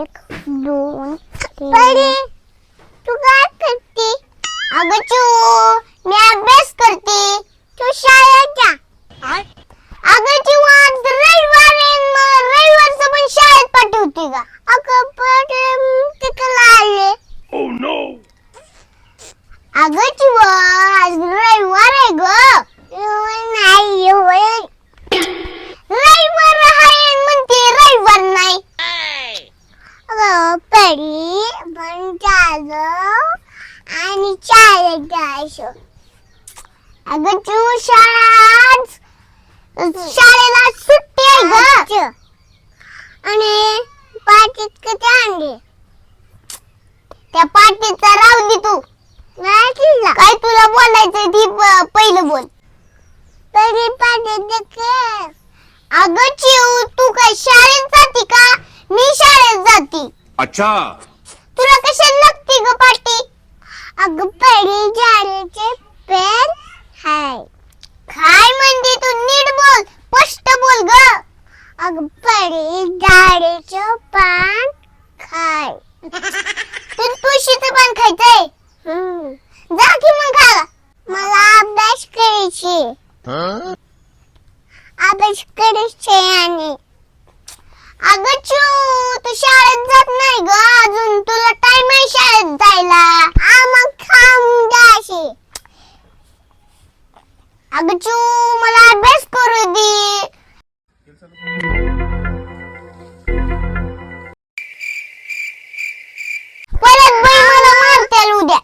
एक दोन तू काय करते? अगं चू मी अभ्यास करते. तू शाळेत जा. अगं चू आज रविवार आहे मग रविवारचं पण शाळेत पाठवते का? अगं पण तिकडे आले Oh no! अगं चू आज रविवार आहे ग नाही एवढं. रविवार आहे म्हणते रविवार नाही अगं परी आणि शाळेत जायचं. अगं तू शाळा आज शाळेला सुट्टी आहे ग. आणि पाटीत कधी आणली? त्या पाटीचा राहू दे तू. काय तुला बोलायचं ती पहिलं बोल. तरी पाटीत अगं चिव तू काय शाळेत जाती का? मी शाळेत जाती. अच्छा. तुला कशाला लागते ग पाटी? अगं पडी जाण्याचे पेन हाय. काय म्हणते तू नीट बोल स्पष्ट बोल ग. अगं पडी झाडेचं पान खाय. तू तुळशीचं पान खायचंय? जा की मग खा मला अभ्यास करायची अभ्यास करायचे आणि अगं चू तू शाळेत जात नाही ग अजून. तुला टाइम आहे शाळेत जायला. आ मग थांब द्या अशी. अगं चू मला अभ्यास करू दे. परत बाई मला मारतील उद्या.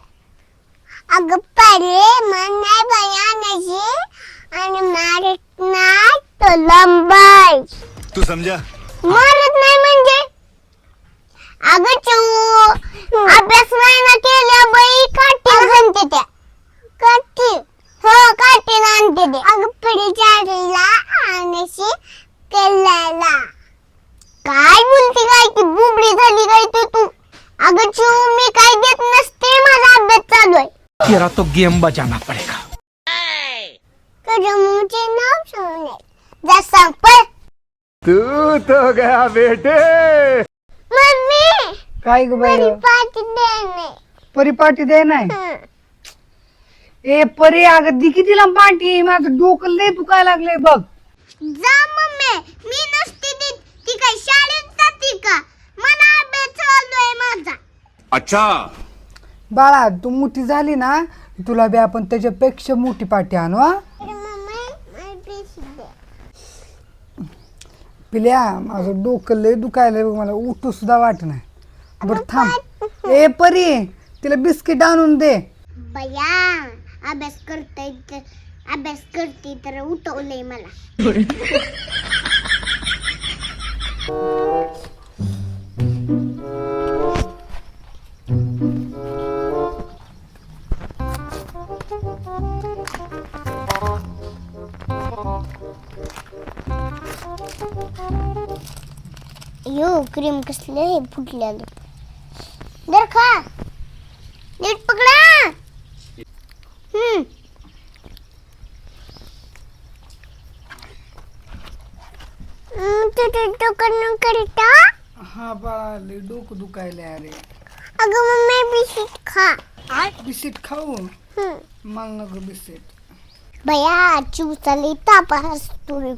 अगं परे मन नाही बाई आणायची आणि मारत ना तो लंबाई. तू समजा. मारत नाही म्हणजे? अगं चू अभ्यास नाही ना केल्या बाई काठी घालते त्या. काठी? हो काठी आणते ते अगं पिढी चाडीला आणशी केल्याला. काय बोलते काय ती बुबडी झाली काय तू तू. अगं चू मी काय देत नसते माझा अभ्यास चालू आहे. तेरा तो गेम बजाना पड़ेगा. तुझ्या मुलीचे नाव सांग जा सांग पण तू तो गया बेटे। मम्मी काय ग बाई? परी पाठी देणे. परिपाटी दे नाही हं. ए परी अगं दी किती लांब पाठी माझं डोकं लय दुखायला लागलंय बघ. जा मम्मी मी नसते देत. ती काय शाळेत जाते का? मला अभ्यास चालू माझा. अच्छा. बाळा तू मोठी झाली ना तुला बी आपण त्याच्यापेक्षा मोठी पाठी आणू हा? पिल्या माझं डोकं लय दुखायलंय बघ मला उठू सुद्धा वाट नाही. बरं थांब. ए परी तिला बिस्किट आणून दे. बया अभ्यास करते तर अभ्यास करते तर उठवलंय मला. यो क्रीम कसले हे फुटलेलं दर खा नीट पकडा हम्म हम्म, तू तू टोकन करता हा बाळा लय डोकं दुखायलंय अरे अगं मम्मी बिस्किट खा बिस्किट खाऊ हम्म. मला नको बिस्किट बया चिवचाली ताप असतो रे.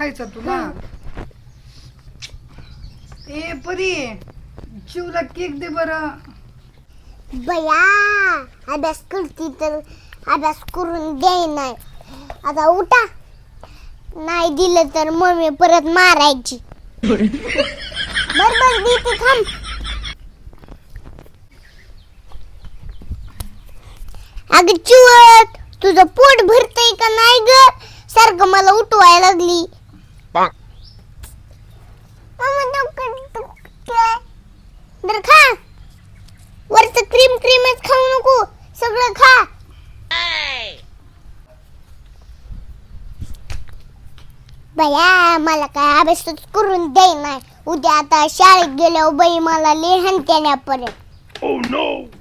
खायचा तुला? ए परी चिवला केक दे बरं. बया अभ्यास करते तर अभ्यास करून द्याय नाही. आता उठा. नाही दिलं तर मम्मी परत मारायची. बर बर देते थांब. अगं चिवट तुझं पोट भरतय का नाही ग? सारखं मला उठवायला लागली. मम्मा खा वरच क्रीम क्रीमच खाऊ नको सगळं खा बया मला काय अभ्यासच करून देई नाही उद्या आता शाळेत गेल्यावर बाई मला लिहन त्याने परत Oh no!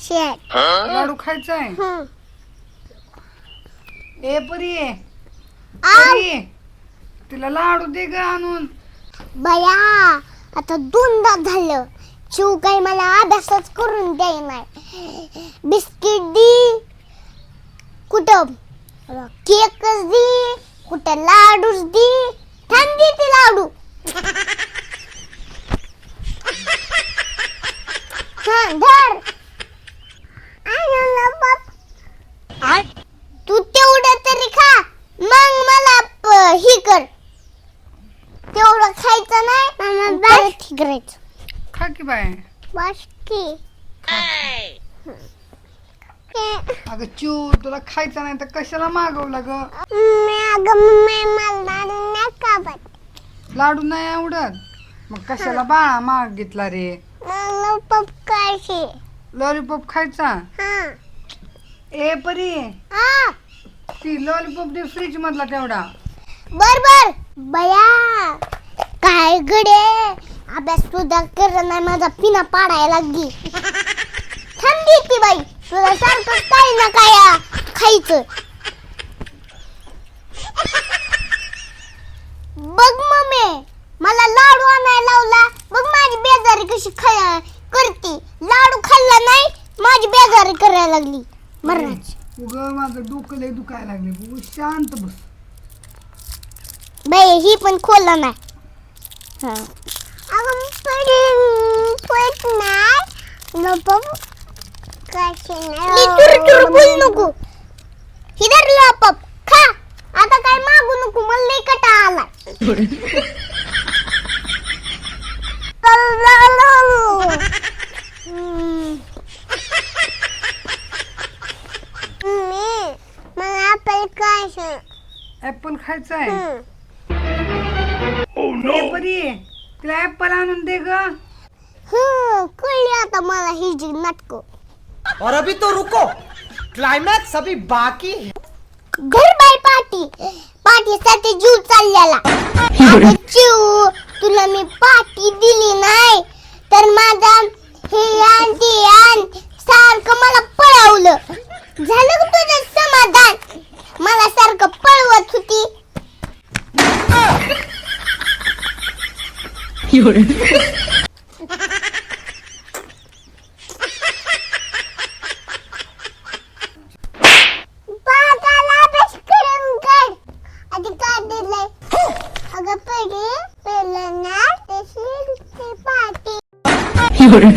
खायचे आहेत लाडू खायचा आहे हं. ए परी. आ, परी तिला लाडू दे ग आणून. बया आता दोनदा झालं. शिव काही मला अभ्यासच करून नाही बिस्किट दी. कुठं? केकच दी. कुठं लाडूच दी. थांब दे ते लाडू. हा धर आणलं बाप. तू तेवढं तरी खा मग मला प- हे कर तेवढं खायचं नाही करायचं खा की बाय बस की अगं चू तुला खायचा नाही तर कशाला मागवला ग मी अगं मम्मी मला नाही लाडू नाही आवडत मग कशाला बाळा मागितला रे मला पपकायचे लॉलीपॉप खायचा हा ए परी हा ती लॉलीपॉप दे फ्रीज मधला तेवढा बर बर बया काय गडे अभ्यास सुद्धा कर नाही माझा पिना पाडायला लागली. थांबली ती बाई. तुला सारखं काही ना काय खायचं. बघ मम्मी मला लाडू आणायला लावला. बघ माझी बेजारी कशी खा करते. लाडू खाल्ला नाही माझी बेजारी करायला लागली. मरणाची उग माझं डोकं लय दुखायला लागले उग शांत बस. बाई ही पण खोलला नाही. हा. तुर बोल नको हिदर लपप खा आता काय मागू नको मला लई कटा आला मला आपल काय ऍपल खायचा आहे ए परी तिला ऍपल आणून दे ग. हं, कळली आता मला ही जी नाटक. और अभी तो रुको. क्लाइमैक्स अभी बाकी है. घर बाय पार्टी पार्टीसाठी जीव चाललेला. अगं जीव तुला मी पार्टी दिली नाही. तर माझा हे आण ते आण सारखं मला पळवलं झालं का तुझं समाधान मला सारखं पळवत होती पाटाला अभ्यास करून काढ आधी काय दिलंय अगं पहिले पहिलं ना तशी ते पाटी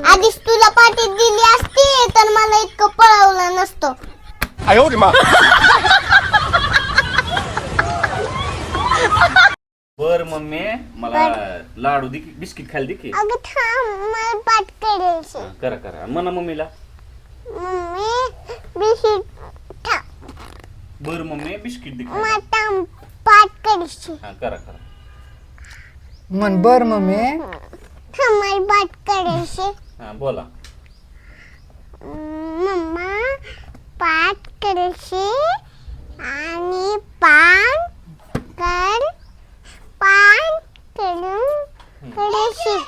आधीच तुला पाटी दिली असती तर मला इतकं पळवलं नसतं. लाडू दे की बिस्किट खायला दे की अगं थांब मला पाट करायचे हा, करा करा. म्हणा मम्मीला. मम्मी बिस्किट थांब बर मम्मी बिस्किट दे माता पाट थांब पाठ करायची हा करा करा. मन बर मम्मी. थांब मला पाट करायची हां बोला. मम्मा पाट करायची आणि पाट 我也是